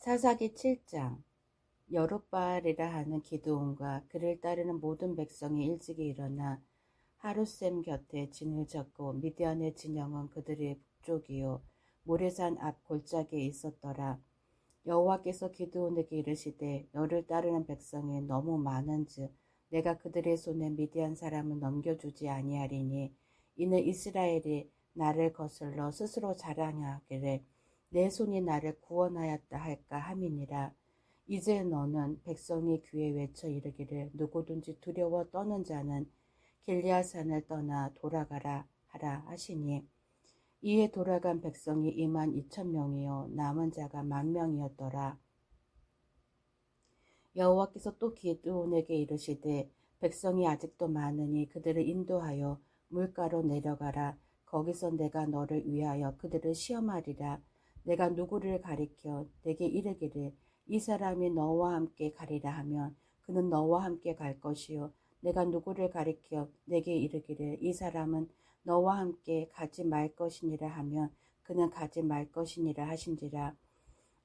사사기 7장 여룻바알이라 하는 기드온과 그를 따르는 모든 백성이 일찍이 일어나 하루셈 곁에 진을 쳤고 미디안의 진영은 그들의 북쪽이요 모래산 앞 골짜기에 있었더라. 여호와께서 기드온에게 이르시되 너를 따르는 백성이 너무 많은즉 내가 그들의 손에 미디안 사람을 넘겨주지 아니하리니 이는 이스라엘이 나를 거슬러 스스로 자랑하기를 내 손이 나를 구원하였다 할까 함이니라. 이제 너는 백성의 귀에 외쳐 이르기를 누구든지 두려워 떠는 자는 길리아산을 떠나 돌아가라 하라 하시니 이에 돌아간 백성이 2만 2천 명이요 남은 자가 만 명이었더라. 여호와께서 또 기드온에게 이르시되 백성이 아직도 많으니 그들을 인도하여 물가로 내려가라 거기서 내가 너를 위하여 그들을 시험하리라 내가 누구를 가리켜 내게 이르기를 이 사람이 너와 함께 가리라 하면 그는 너와 함께 갈 것이요. 내가 누구를 가리켜 내게 이르기를 이 사람은 너와 함께 가지 말 것이니라 하면 그는 가지 말 것이니라 하신지라.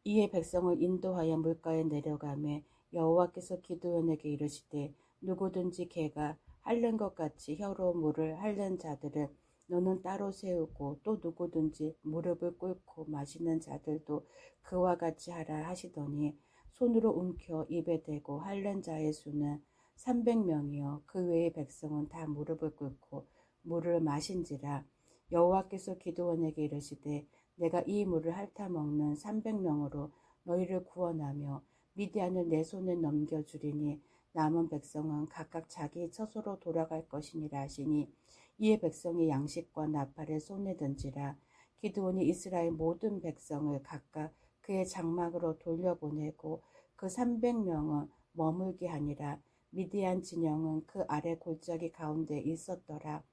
이에 백성을 인도하여 물가에 내려가매 여호와께서 기도원에게 이르시되 누구든지 개가 핥는 것 같이 혀로 물을 핥는 자들을 너는 따로 세우고 또 누구든지 무릎을 꿇고 마시는 자들도 그와 같이 하라 하시더니 손으로 움켜 입에 대고 핥는 자의 수는 300명이요. 그 외의 백성은 다 무릎을 꿇고 물을 마신지라 여호와께서 기도원에게 이르시되 내가 이 물을 핥아 먹는 300명으로 너희를 구원하며 미디안을 내 손에 넘겨 주리니 남은 백성은 각각 자기 처소로 돌아갈 것이니라 하시니 이에 백성이 양식과 나팔을 손에 든지라 기드온이 이스라엘 모든 백성을 각각 그의 장막으로 돌려보내고 그 300명은 머물게 하니라. 미디안 진영은 그 아래 골짜기 가운데 있었더라.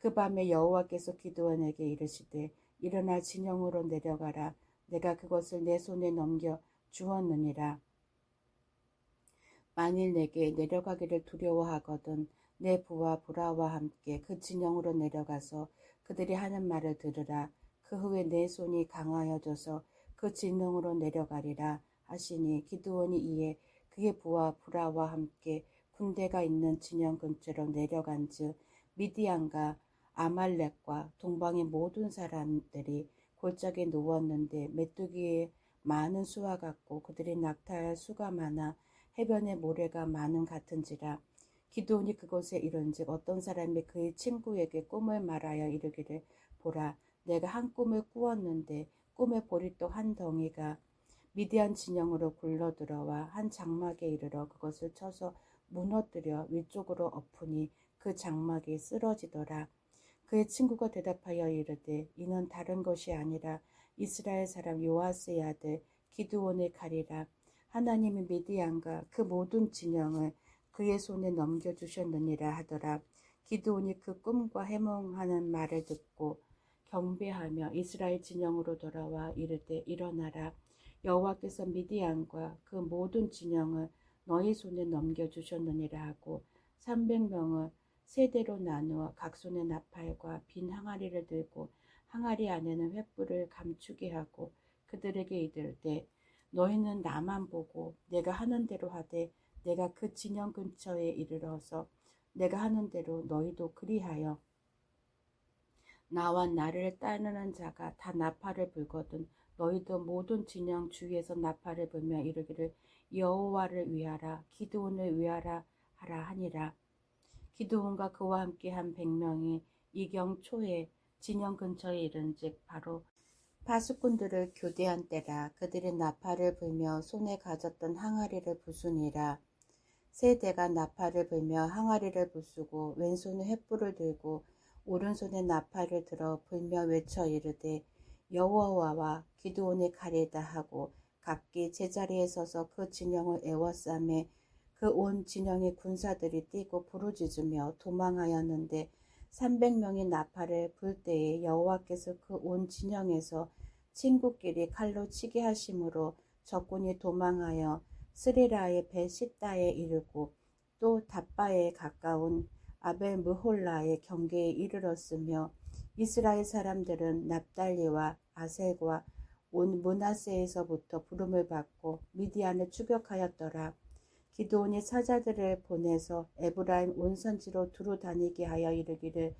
그 밤에 여호와께서 기드온에게 이르시되 일어나 진영으로 내려가라. 내가 그것을 내 손에 넘겨 주었느니라. 만일 내게 내려가기를 두려워하거든 내 부하 브라와 함께 그 진영으로 내려가서 그들이 하는 말을 들으라. 그 후에 내 손이 강하여져서 그 진영으로 내려가리라 하시니 기드온이 이에 그의 부하 브라와 함께 군대가 있는 진영 근처로 내려간즉 미디안과 아말렉과 동방의 모든 사람들이 골짜기에 누웠는데 메뚜기에 많은 수와 같고 그들이 낙타할 수가 많아 해변의 모래가 많은 같은지라 기도온이 그곳에 이른즉 어떤 사람이 그의 친구에게 꿈을 말하여 이르기를 보라 내가 한 꿈을 꾸었는데 꿈의 보리떡 한 덩이가 미디안 진영으로 굴러 들어와 한 장막에 이르러 그것을 쳐서 무너뜨려 위쪽으로 엎으니 그 장막이 쓰러지더라. 그의 친구가 대답하여 이르되 이는 다른 것이 아니라 이스라엘 사람 요아스의 아들 기드온의 칼이라 하나님이 미디안과 그 모든 진영을 그의 손에 넘겨주셨느니라 하더라. 기드온이 그 꿈과 해몽하는 말을 듣고 경배하며 이스라엘 진영으로 돌아와 이르되 일어나라. 여호와께서 미디안과 그 모든 진영을 너희 손에 넘겨주셨느니라 하고 300명을 세대로 나누어 각 손에 나팔과 빈 항아리를 들고 항아리 안에는 횃불을 감추게 하고 그들에게 이르되 너희는 나만 보고 내가 하는 대로 하되 내가 그 진영 근처에 이르러서 내가 하는 대로 너희도 그리하여 나와 나를 따르는 자가 다 나팔을 불거든 너희도 모든 진영 주위에서 나팔을 불며 이르기를 여호와를 위하라 기드온을 위하라 하라 하니라. 기드온과 그와 함께 한 백명이 이경 초에 진영 근처에 이른즉 바로 파수꾼들을 교대한 때라 그들이 나팔을 불며 손에 가졌던 항아리를 부수니라 세 대가 나팔을 불며 항아리를 부수고 왼손에 횃불을 들고 오른손에 나팔을 들어 불며 외쳐 이르되 여호와와 기드온의 칼이다 하고 각기 제자리에 서서 그 진영을 애워싸매 그 온 진영의 군사들이 뛰고 부르짖으며 도망하였는데 300명의 나팔을 불 때에 여호와께서 그 온 진영에서 친구끼리 칼로 치게 하심으로 적군이 도망하여 스리라의 베시다에 이르고 또 답바에 가까운 아벨 무홀라의 경계에 이르렀으며 이스라엘 사람들은 납달리와 아셀과 온 문하세에서부터 부름을 받고 미디안을 추격하였더라. 기도온이 사자들을 보내서 에브라임 온 선지로 두루 다니게 하여 이르기를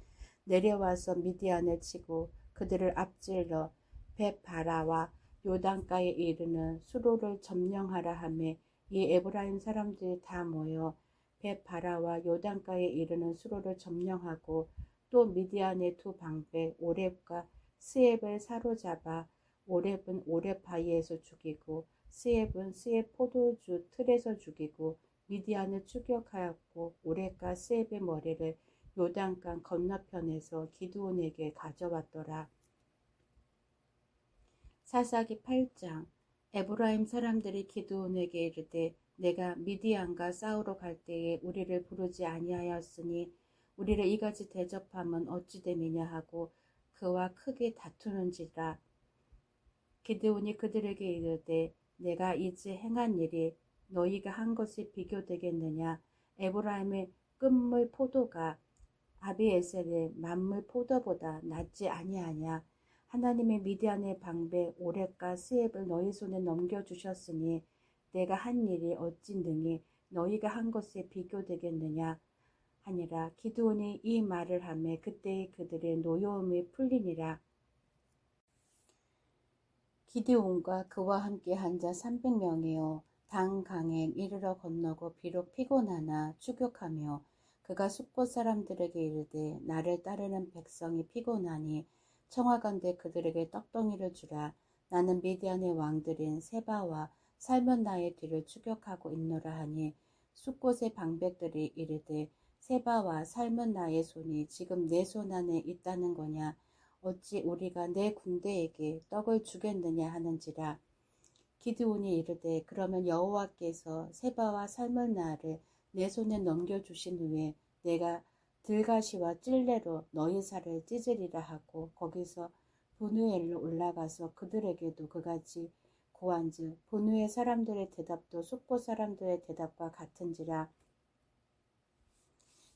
내려와서 미디안을 치고 그들을 앞질러 베바라와 요단가에 이르는 수로를 점령하라 하매 이 에브라임 사람들이 다 모여 베바라와 요단가에 이르는 수로를 점령하고 또 미디안의 두 방배 오렙과 스앱을 사로잡아 오렙은 오렙 바위에서 죽이고 스앱은 스앱 포도주 틀에서 죽이고 미디안을 추격하였고 오렙과 스앱의 머리를 요단강 건너편에서 기드온에게 가져왔더라. 사사기 8장 에브라임 사람들이 기드온에게 이르되 내가 미디안과 싸우러 갈 때에 우리를 부르지 아니하였으니 우리를 이같이 대접함은 어찌 됨이냐 하고 그와 크게 다투는지라. 기드온이 그들에게 이르되 내가 이제 행한 일이 너희가 한 것이 비교되겠느냐? 에브라임의 끝물 포도가 아비에셀의 만물 포도보다 낫지 아니하냐 하나님의 미디안의 방배 오랫과 스앱을 너희 손에 넘겨주셨으니 내가 한 일이 어찌 능히 너희가 한 것에 비교되겠느냐? 하니라 기드온이 이 말을 하매 그때의 그들의 노여움이 풀리니라. 기드온과 그와 함께 한 자 300명이요 당 강에 이르러 건너고 비록 피곤하나 추격하며 그가 숙곳 사람들에게 이르되 나를 따르는 백성이 피곤하니 청하건대 그들에게 떡덩이를 주라. 나는 미디안의 왕들인 세바와 살면 나의 뒤를 추격하고 있노라 하니 숫곳의 방백들이 이르되 세바와 살면 나의 손이 지금 내 손 안에 있다는 거냐? 어찌 우리가 내 군대에게 떡을 주겠느냐 하는지라? 기드온이 이르되 그러면 여호와께서 세바와 살면 나를 내 손에 넘겨 주신 후에 내가 들가시와 찔레로 너희 살을 찢으리라 하고 거기서 분우엘로 올라가서 그들에게도 그같이 고한즉 분우의 사람들의 대답도 숙보 사람들의 대답과 같은지라.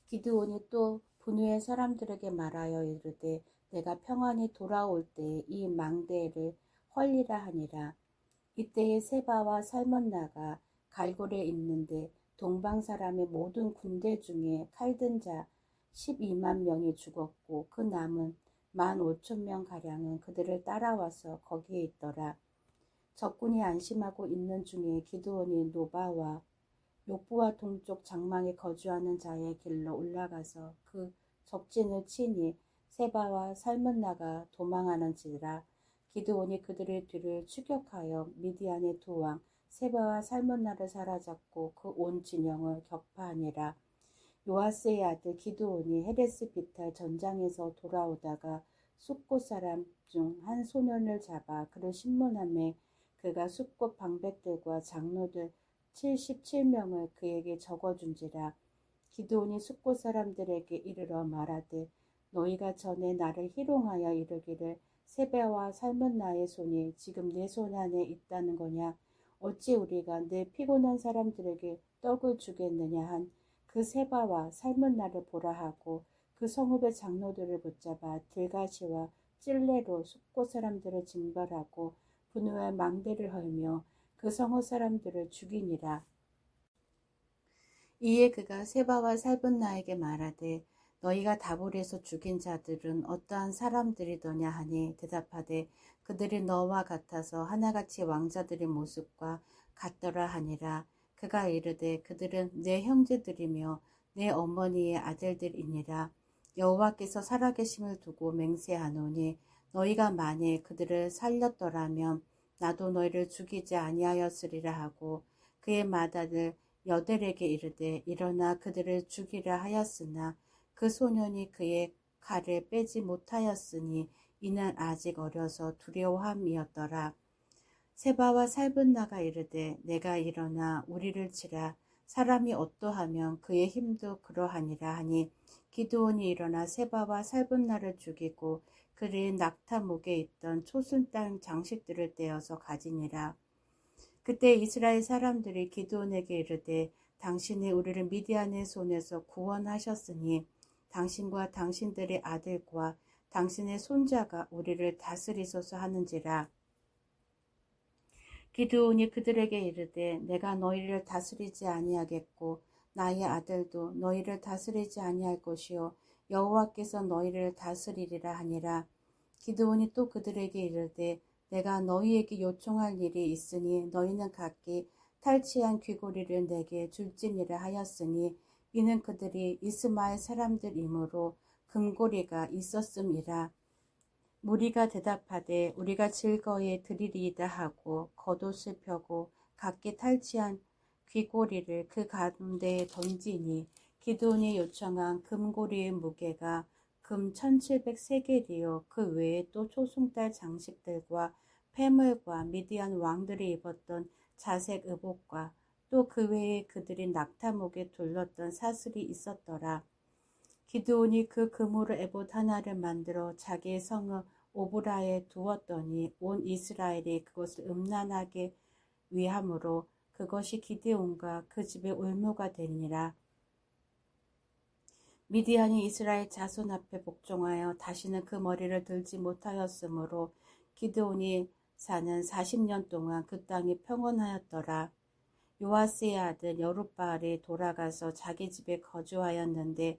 기드온이 또 분우의 사람들에게 말하여 이르되 내가 평안히 돌아올 때이 망대를 헐리라 하니라. 이때에 세바와 살먼나가 갈골에 있는데 동방 사람의 모든 군대 중에 칼든 자 12만 명이 죽었고 그 남은 1만 5천 명 가량은 그들을 따라와서 거기에 있더라. 적군이 안심하고 있는 중에 기드온이 노바와 욕부와 동쪽 장망에 거주하는 자의 길로 올라가서 그 적진을 치니 세바와 살문나가 도망하는지라 기드온이 그들의 뒤를 추격하여 미디안의 두왕 세바와 살문나를 사로잡고 그 온 진영을 격파하니라. 요아스의 아들 기드온이 헤레스 비탈 전장에서 돌아오다가 숫꽃 사람 중 한 소년을 잡아 그를 신문함에 그가 숫꽃 방백들과 장로들 77명을 그에게 적어준지라 기드온이 숫꽃 사람들에게 이르러 말하되 너희가 전에 나를 희롱하여 이르기를 세배와 삶은 나의 손이 지금 내 손 안에 있다는 거냐? 어찌 우리가 내 피곤한 사람들에게 떡을 주겠느냐? 한 그 세바와 삶은 나를 보라 하고 그 성읍의 장로들을 붙잡아 들가시와 찔레로 숲곳 사람들을 징벌하고 분우의 망대를 헐며 그 성읍 사람들을 죽이니라. 이에 그가 세바와 살분 나에게 말하되 너희가 다불에서 죽인 자들은 어떠한 사람들이더냐 하니 대답하되 그들이 너와 같아서 하나같이 왕자들의 모습과 같더라 하니라 그가 이르되 그들은 내 형제들이며 내 어머니의 아들들이니라 여호와께서 살아계심을 두고 맹세하노니 너희가 만일 그들을 살렸더라면 나도 너희를 죽이지 아니하였으리라 하고 그의 맏아들 여델에게 이르되 일어나 그들을 죽이라 하였으나 그 소년이 그의 칼을 빼지 못하였으니 이는 아직 어려서 두려워함이었더라. 세바와 살분나가 이르되 내가 일어나 우리를 치라 사람이 어떠하면 그의 힘도 그러하니라 하니 기드온이 일어나 세바와 살분나를 죽이고 그의 낙타목에 있던 초순 땅 장식들을 떼어서 가지니라. 그때 이스라엘 사람들이 기드온에게 이르되 당신이 우리를 미디안의 손에서 구원하셨으니 당신과 당신들의 아들과 당신의 손자가 우리를 다스리소서 하는지라. 기드온이 그들에게 이르되 내가 너희를 다스리지 아니하겠고 나의 아들도 너희를 다스리지 아니할 것이요 여호와께서 너희를 다스리리라 하니라. 기드온이 또 그들에게 이르되 내가 너희에게 요청할 일이 있으니 너희는 각기 탈취한 귀고리를 내게 줄지니라 하였으니 이는 그들이 이스마엘 사람들이므로 금고리가 있었음이라 무리가 대답하되 우리가 즐거이 드리리이다 하고 겉옷을 펴고 각기 탈취한 귀고리를 그 가운데에 던지니 기도원이 요청한 금고리의 무게가 금 1700세겔이요 그 외에 또 초승달 장식들과 폐물과 미디안 왕들이 입었던 자색 의복과 또 그 외에 그들이 낙타목에 둘렀던 사슬이 있었더라. 기드온이 그 금으로 에봇 하나를 만들어 자기의 성읍 오브라에 두었더니 온 이스라엘이 그것을 음란하게 위함으로 그것이 기드온과 그 집의 올무가 되니라. 미디안이 이스라엘 자손 앞에 복종하여 다시는 그 머리를 들지 못하였으므로 기드온이 사는 40년 동안 그 땅이 평온하였더라. 요아스의 아들 여룻바알이 돌아가서 자기 집에 거주하였는데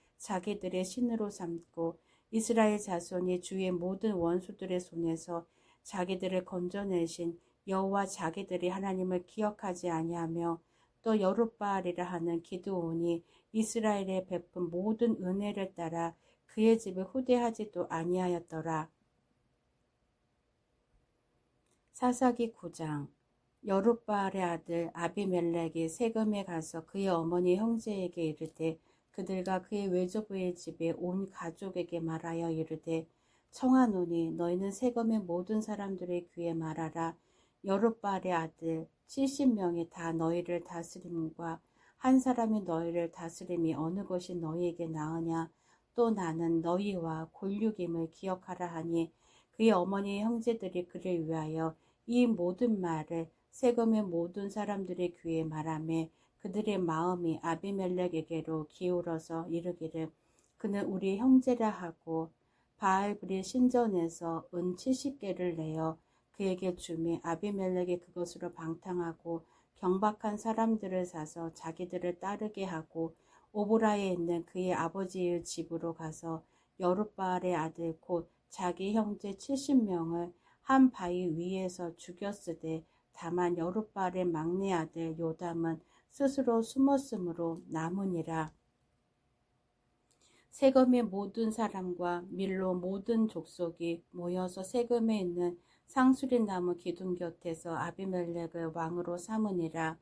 자기들의 신으로 삼고 이스라엘 자손이 주의 모든 원수들의 손에서 자기들을 건져내신 여호와 자기들이 하나님을 기억하지 아니하며 또 여룻바알이라 하는 기드온이 이스라엘에 베푼 모든 은혜를 따라 그의 집을 후대하지도 아니하였더라. 사사기 9장 여룻바알의 아들 아비멜렉이 세금에 가서 그의 어머니 형제에게 이르되 그들과 그의 외조부의 집에 온 가족에게 말하여 이르되 청하노니 너희는 세금의 모든 사람들의 귀에 말하라. 여룻바알의 아들 70명이 다 너희를 다스림과 한 사람이 너희를 다스림이 어느 것이 너희에게 나으냐? 또 나는 너희와 골육임을 기억하라 하니 그의 어머니 형제들이 그를 위하여 이 모든 말을 세금의 모든 사람들의 귀에 말하며 그들의 마음이 아비멜렉에게로 기울어서 이르기를 그는 우리 형제라 하고 바알브리 신전에서 은 70개를 내어 그에게 주매 아비멜렉이 그것으로 방탕하고 경박한 사람들을 사서 자기들을 따르게 하고 오브라에 있는 그의 아버지의 집으로 가서 여룻바알의 아들 곧 자기 형제 70명을 한 바위 위에서 죽였으되 다만 여룻바알의 막내 아들 요담은 스스로 숨었으므로 남으니라. 세금의 모든 사람과 밀로 모든 족속이 모여서 세금에 있는 상수리 나무 기둥 곁에서 아비멜렉을 왕으로 삼으니라.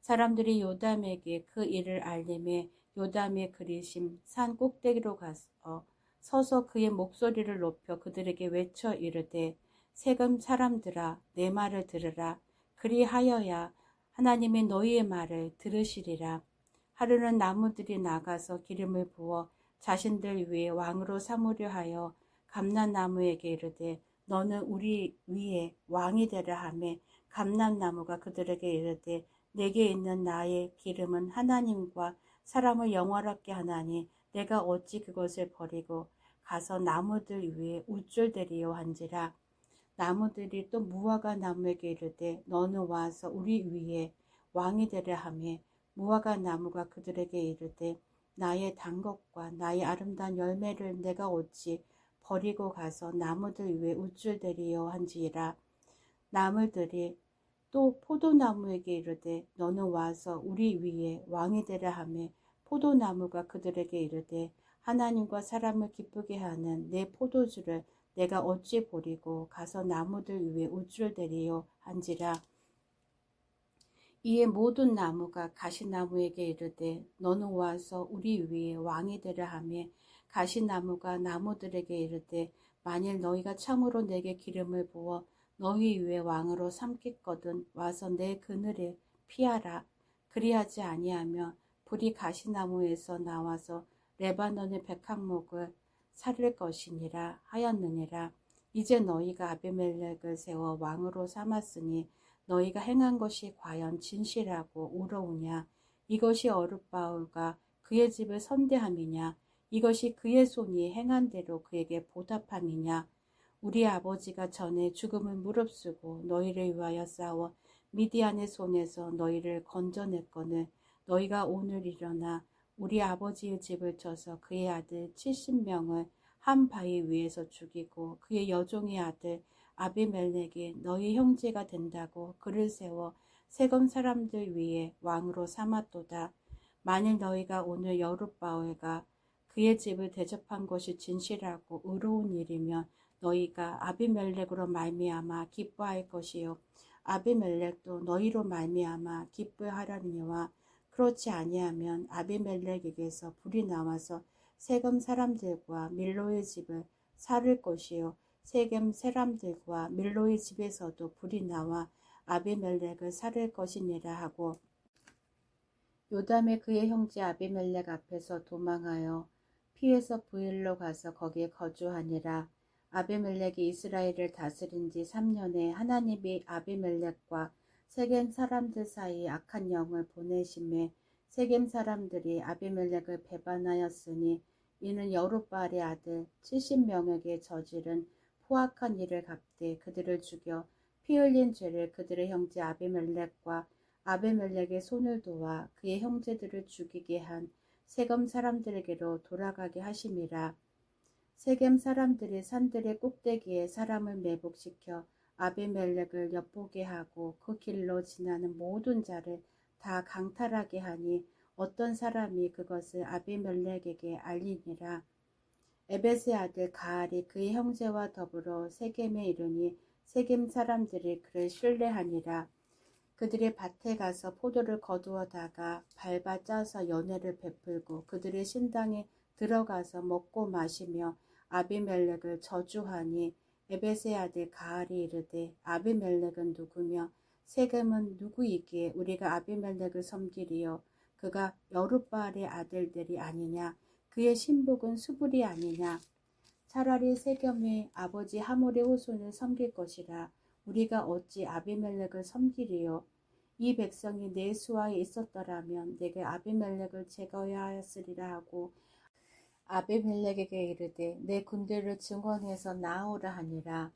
사람들이 요담에게 그 일을 알림해 요담의 그리심 산 꼭대기로 가서 서서 그의 목소리를 높여 그들에게 외쳐 이르되 세금 사람들아 내 말을 들으라 그리하여야 하나님이 너희의 말을 들으시리라. 하루는 나무들이 나가서 기름을 부어 자신들 위에 왕으로 삼으려 하여 감난나무에게 이르되 너는 우리 위에 왕이 되라 하매 감난나무가 그들에게 이르되 내게 있는 나의 기름은 하나님과 사람을 영화롭게 하나니 내가 어찌 그것을 버리고 가서 나무들 위에 우쭐대리요 한지라 나무들이 또 무화과 나무에게 이르되 너는 와서 우리 위에 왕이 되려 하며 무화과 나무가 그들에게 이르되 나의 단 것과 나의 아름다운 열매를 내가 어찌 버리고 가서 나무들 위에 우쭐대리요 한지라. 나무들이 또 포도나무에게 이르되 너는 와서 우리 위에 왕이 되려 하며 포도나무가 그들에게 이르되 하나님과 사람을 기쁘게 하는 내 포도주를 내가 어찌 버리고 가서 나무들 위에 우쭐 대리요 한지라 이에 모든 나무가 가시나무에게 이르되 너는 와서 우리 위에 왕이 되려 하며 가시나무가 나무들에게 이르되 만일 너희가 참으로 내게 기름을 부어 너희 위에 왕으로 삼겠거든 와서 내 그늘에 피하라. 그리하지 아니하며 불이 가시나무에서 나와서 레바논의 백합목을 살릴 것이니라 하였느니라. 이제 너희가 아비멜렉을 세워 왕으로 삼았으니 너희가 행한 것이 과연 진실하고 우러우냐? 이것이 어룻바울과 그의 집을 선대함이냐? 이것이 그의 손이 행한 대로 그에게 보답함이냐? 우리 아버지가 전에 죽음을 무릅쓰고 너희를 위하여 싸워 미디안의 손에서 너희를 건져냈거늘 너희가 오늘 일어나 우리 아버지의 집을 쳐서 그의 아들 70명을 한 바위 위에서 죽이고 그의 여종의 아들 아비멜렉이 너희 형제가 된다고 그를 세워 세금 사람들 위에 왕으로 삼았도다. 만일 너희가 오늘 여룻바울과 그의 집을 대접한 것이 진실하고 의로운 일이면 너희가 아비멜렉으로 말미암아 기뻐할 것이요 아비멜렉도 너희로 말미암아 기뻐하려니와 그렇지 아니하면 아비멜렉에게서 불이 나와서 세겜 사람들과 밀로의 집을 살을 것이요. 세겜 사람들과 밀로의 집에서도 불이 나와 아비멜렉을 살을 것이니라 하고 요담의 그의 형제 아비멜렉 앞에서 도망하여 피해서 부일로 가서 거기에 거주하니라. 아비멜렉이 이스라엘을 다스린 지 3년에 하나님이 아비멜렉과 세겜 사람들 사이 악한 영을 보내심에 세겜 사람들이 아비멜렉을 배반하였으니 이는 여룻바알의 아들 70명에게 저지른 포악한 일을 갚되 그들을 죽여 피 흘린 죄를 그들의 형제 아비멜렉과 아비멜렉의 손을 도와 그의 형제들을 죽이게 한 세겜 사람들에게로 돌아가게 하심이라. 세겜 사람들이 산들의 꼭대기에 사람을 매복시켜 아비멜렉을 엿보게 하고 그 길로 지나는 모든 자를 다 강탈하게 하니 어떤 사람이 그것을 아비멜렉에게 알리니라. 에베스의 아들 가알이 그의 형제와 더불어 세겜에 이르니 세겜 사람들이 그를 신뢰하니라. 그들의 밭에 가서 포도를 거두어다가 밟아 짜서 연회를 베풀고 그들의 신당에 들어가서 먹고 마시며 아비멜렉을 저주하니 에베스의 아들 가알이 이르되 아비멜렉은 누구며 세겜은 누구이기에 우리가 아비멜렉을 섬기리요? 그가 여룻바알의 아들들이 아니냐? 그의 신복은 수불이 아니냐? 차라리 세겜의 아버지 하몰의 후손을 섬길 것이라 우리가 어찌 아비멜렉을 섬기리요? 이 백성이 내 수하에 있었더라면 내게 아비멜렉을 제거해야 하였으리라 하고 아비멜렉에게 이르되 내 군대를 증원해서 나오라 하니라.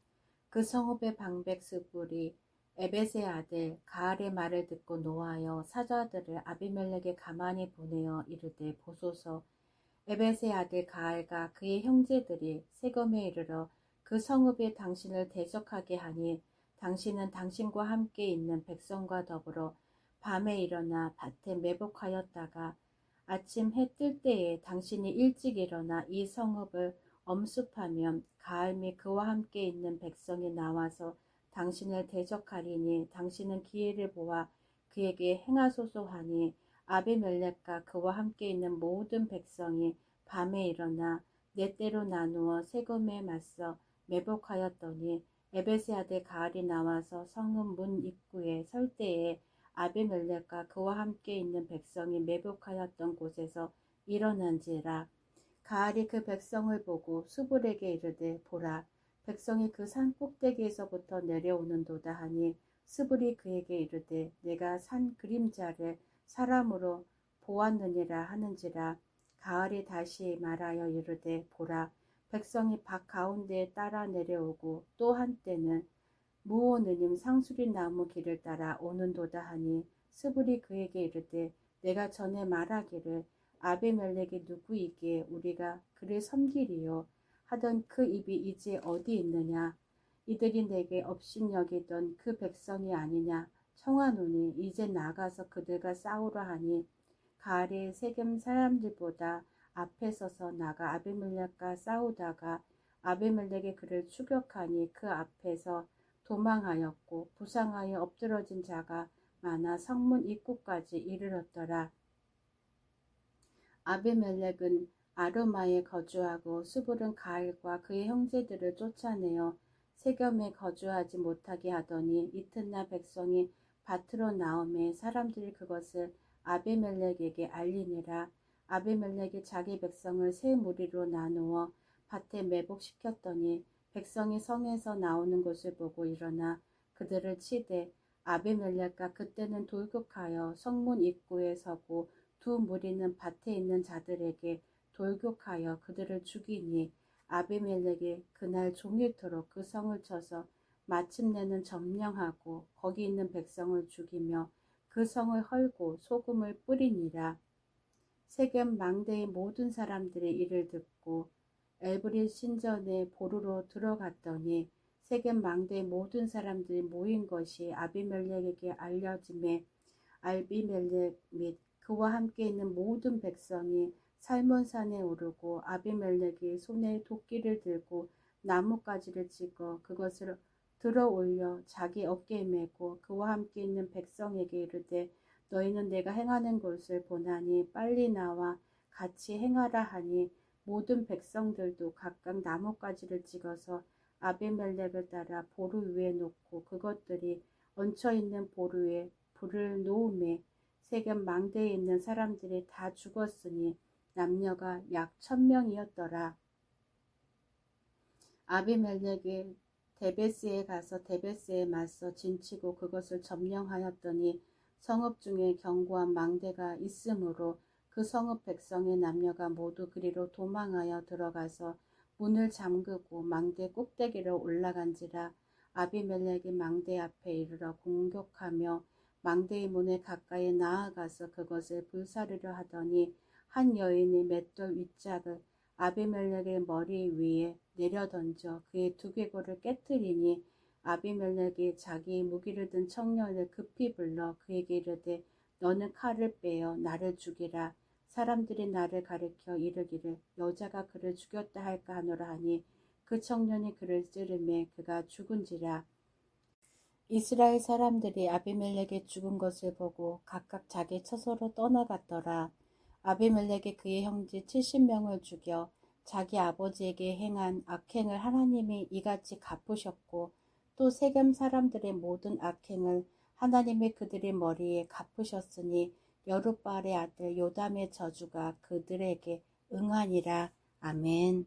그 성읍의 방백 스불이 에벳의 아들 가알의 말을 듣고 노하여 사자들을 아비멜렉에 가만히 보내어 이르되 보소서. 에벳의 아들 가알과 그의 형제들이 세검에 이르러 그 성읍에 당신을 대적하게 하니 당신은 당신과 함께 있는 백성과 더불어 밤에 일어나 밭에 매복하였다가 아침 해 뜰 때에 당신이 일찍 일어나 이 성읍을 엄습하면 및 그와 함께 있는 백성이 나와서 당신을 대적하리니 당신은 기회를 보아 그에게 행하소서 하니 아비멜렉과 그와 함께 있는 모든 백성이 밤에 일어나 네 때로 나누어 세금에 맞서 매복하였더니 에베스 아들 가알이 나와서 성읍 문 입구에 설 때에 아비멜렉과 그와 함께 있는 백성이 매복하였던 곳에서 일어난지라. 가알이 그 백성을 보고 수불에게 이르되 보라 백성이 그 산 꼭대기에서부터 내려오는도다 하니 스불이 그에게 이르되 내가 산 그림자를 사람으로 보았느니라 하는지라. 가을이 다시 말하여 이르되 보라 백성이 밭 가운데에 따라 내려오고 또 한때는 무오느님 상수리 나무 길을 따라 오는도다 하니 스불이 그에게 이르되 내가 전에 말하기를 아베멜렉이 누구이기에 우리가 그를 섬기리요? 하던 그 입이 이제 어디 있느냐? 이들이 내게 업신여기던 그 백성이 아니냐? 청하노니 이제 나가서 그들과 싸우라 하니 가을에 세겜 사람들보다 앞에 서서 나가 아비멜렉과 싸우다가 아비멜렉이 그를 추격하니 그 앞에서 도망하였고 부상하여 엎드러진 자가 많아 성문 입구까지 이르렀더라. 아비멜렉은 아르마에 거주하고 수불은 가일과 그의 형제들을 쫓아내어 세겜에 거주하지 못하게 하더니 이튿날 백성이 밭으로 나오매 사람들이 그것을 아비멜렉에게 알리니라 아비멜렉이 자기 백성을 세 무리로 나누어 밭에 매복시켰더니 백성이 성에서 나오는 것을 보고 일어나 그들을 치되 아비멜렉과 그때는 돌격하여 성문 입구에 서고 두 무리는 밭에 있는 자들에게 돌격하여 그들을 죽이니 아비멜렉이 그날 종일토록 그 성을 쳐서 마침내는 점령하고 거기 있는 백성을 죽이며 그 성을 헐고 소금을 뿌리니라. 세겜 망대의 모든 사람들이 이를 듣고 엘브리 신전에 보루로 들어갔더니 세겜 망대의 모든 사람들이 모인 것이 아비멜렉에게 알려짐에 알비멜렉 및 그와 함께 있는 모든 백성이 살몬산에 오르고 아비멜렉이 손에 도끼를 들고 나뭇가지를 찍어 그것을 들어 올려 자기 어깨에 메고 그와 함께 있는 백성에게 이르되 너희는 내가 행하는 것을 보나니 빨리 나와 같이 행하라 하니 모든 백성들도 각각 나뭇가지를 찍어서 아비멜렉을 따라 보루 위에 놓고 그것들이 얹혀 있는 보루 위에 불을 놓음에 세겜 망대에 있는 사람들이 다 죽었으니 남녀가 약 천명이었더라. 아비멜렉이 데베스에 가서 데베스에 맞서 진치고 그것을 점령하였더니 성읍 중에 견고한 망대가 있으므로 그 성읍 백성의 남녀가 모두 그리로 도망하여 들어가서 문을 잠그고 망대 꼭대기로 올라간지라 아비멜렉이 망대 앞에 이르러 공격하며 망대의 문에 가까이 나아가서 그것을 불사르려 하더니 한 여인이 맷돌 윗짝을 아비멜렉의 머리 위에 내려던져 그의 두개골을 깨뜨리니 아비멜렉이 자기 무기를 든 청년을 급히 불러 그에게 이르되 너는 칼을 빼어 나를 죽이라 사람들이 나를 가리켜 이르기를 여자가 그를 죽였다 할까 하노라 하니 그 청년이 그를 찌르매 그가 죽은지라. 이스라엘 사람들이 아비멜렉의 죽은 것을 보고 각각 자기 처소로 떠나갔더라. 아비멜렉이 그의 형제 70명을 죽여 자기 아버지에게 행한 악행을 하나님이 이같이 갚으셨고 또 세겜 사람들의 모든 악행을 하나님이 그들의 머리에 갚으셨으니 여룻발의 아들 요담의 저주가 그들에게 응하니라. 아멘.